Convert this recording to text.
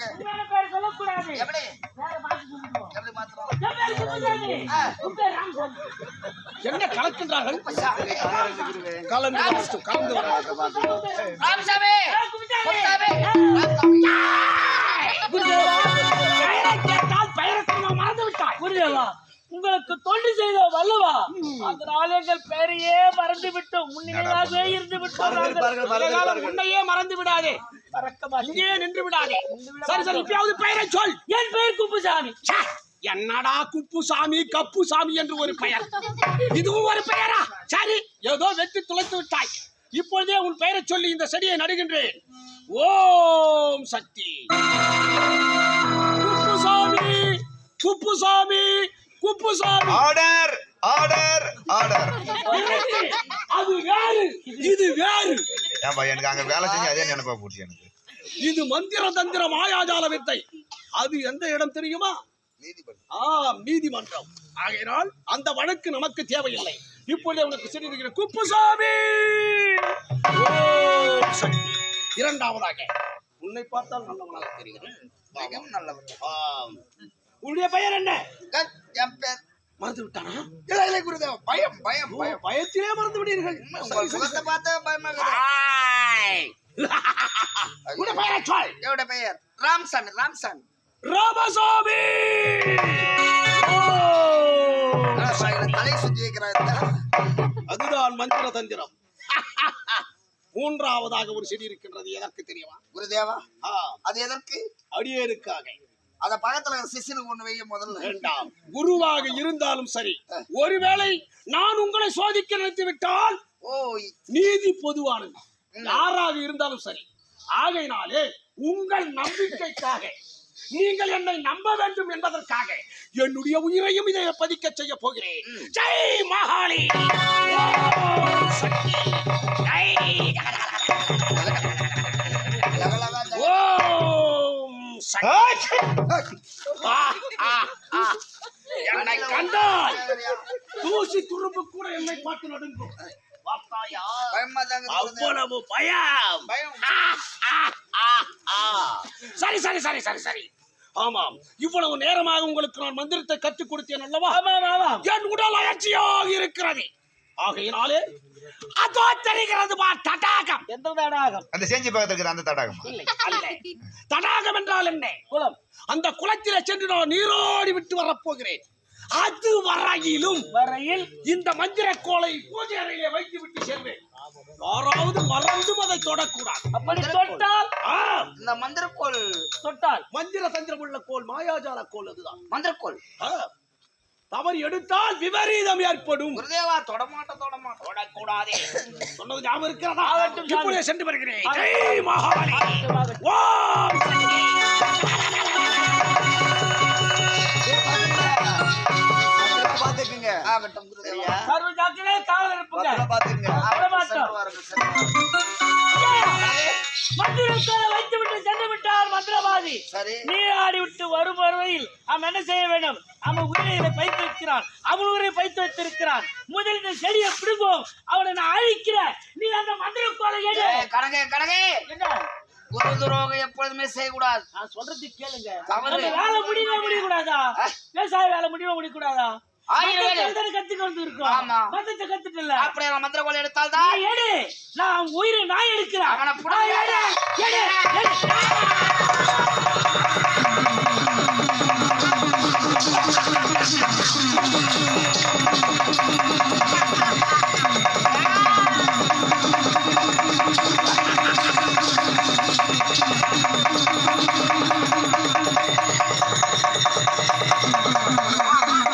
சொல்லக்கூடாது. எப்படி? எப்படி என்ன கலக்கின்றார்கள். கலந்து கலந்து. ராமசாமி ராமசாமி மறந்து விட்டாய் உங்களுக்கு தொண்டு செய்த வல்லவா அதனால எங்கள் பெயரையே மறந்து விட்டோம் முன்னிலையாகவே இருந்து விட்டோம் உன்னையே மறந்து விடாதே இங்கே நின்று விடாதே சரி சரி இப்பயாவது பெயரை சொல். என் பெயர் குப்புசாமி. என்னடா குப்புசாமி கப்புசாமி என்று ஒரு பெயர். இதுவும் ஒரு பெயரா? சரி ஏதோ வெற்றி துளைத்து விட்டாய். இப்பொழுதே உன் பெயரை சொல்லி இந்த செடியை நடுகின்றேன். Om Shakti. Kuppusamy Kuppusamy Kuppusamy. Order! Order order. அது வேறு இது வேறு. ஏன்பா எனக்கு அங்க வேலை செஞ்சு அதே நினைப்பா போச்சு எனக்கு. இது மந்திர தந்திர மாயாஜால வித்தை. அது எந்த இடம் தெரியுமா? ஆம் நீதிமன்றம். ஆகையினால் அந்த வழக்கு நமக்கு தேவையில்லை. இப்பொழுது உனக்கு சொல்லியிருக்கிற குப்புசாமி இரண்டாவதாக உன்னை பார்த்தால் நல்லவனாக நல்லவர் ஆம். உன்னுடைய பெயர் என்ன? என் பேர் மறந்து விட்டானா? இல்லை குருதேவா பயம் பயம் பயத்திலே மறந்து முகத்தை பார்த்து பயமாக. உன்னுடைய பெயரை சொல். என்னோட பெயர்? ராமசாமி. ராமசாமி ராமசாமி தலை சுத்தி வைக்கிறார் அதுதான் மந்திர தந்திரம். மூன்றாவதாக ஒரு செடி இருக்கின்றது எதற்கு தெரியுமா? குருதேவா? அது எதற்கு? அடியேனுக்காக. அத பக்கத்துல சிசிலுக்கு ஒண்ணு வைய முதல்ல. வேண்டாம். குருவாக இருந்தாலும் சரி. ஒருவேளை நான் உங்களை சோதிக்க நினைத்து விட்டால் ஓ நீதி பொதுவானது. யாராக இருந்தாலும் சரி. ஆகையினாலே உங்கள் நம்பிக்கைக்காக நீங்கள் என்னை நம்ப வேண்டும் என்பதற்காக என்னுடைய உயிரையும் இதை பதிக்க செய்ய போகிறேன். ஜெய் மகாளி என்னை கண்டால் தூசி துரும்பு கூட என்னை பார்த்து நடுங்கும். அவ்வளவு பயம். சரி சரி சரி சரி சரி. ஆமாம். இவ்வளவு நேரமாக உங்களுக்கு நான் மந்திரத்தை கற்றுக் கொடுத்தேன் அல்லவா? என் உடல் அயற்சியாக இருக்கிறது. ஆகையினாலே அதோ தெரிகிறது பா தடாகம். எந்த தடாகம்? அந்த செஞ்சி பக்கத்துல இருக்கிற அந்த தடாகம்? இல்லை. அல்ல. தடாகம் என்றால் என்ன? குளம். அந்த குளத்திலே சென்று நான் நீராடி விட்டு வரப்போகிறேன். அது வரையிலும் வரையில்? இந்த மந்திர கோலை பூஜை அறையிலே வைத்து விட்டு செல்வேன். யாராவது மறந்தும் அதை தொடக்கூடாது. அப்படி தொட்டால்? இந்த மந்திரக்கோள். தொட்டால்? மந்திர தந்திரம் உள்ள கோல் மாயாஜால கோல் அதுதான். மந்திரக்கோள். ஆ, தவறு எடுத்தால் விபரீதம் ஏற்படும். குருதேவா தொடமாட்ட தொடமாட்ட தொடக்கூடாதே. சொன்னது ஞாபகம் இருக்கிறதா? இப்பொழுதே சென்று வருகிறேன். ஜெய் மகாபலி ஓம். பாத்துக்குங்க சர்வ ஜாக்கிரதை காவல் இருப்புங்க. பாத்துக்குங்க. சென்று வாருங்கள், சென்று வாருங்கள். மந்திரத்தை வைத்து விட்டு சென்று விட்டார் மந்திரவாதி. சரி. நீராடி விட்டு வரும் வருவையில் அவன் என்ன செய்ய வேண்டும்? அவன் உயிரை பைத்து வைக்கிறான். அவன் உயிரை பைத்து வைத்திருக்கிறான். முதலில் இந்த செடியை பிடுங்கும் அவனை நான் அழிக்கிறேன் நீ அந்த மந்திர கோலை எடு. ஏய், கனகே கனகே என்ன? குரு துரோகம் எப்பொழுதுமே செய்யக்கூடாது. நான் சொல்றது கேளுங்க. தவறு. நம்ம வேலை முடியவே முடியக்கூடாதா? விவசாய வேலை முடியவே முடியக்கூடாதா? நான் உயிரை நான் எடுக்கிறேன்.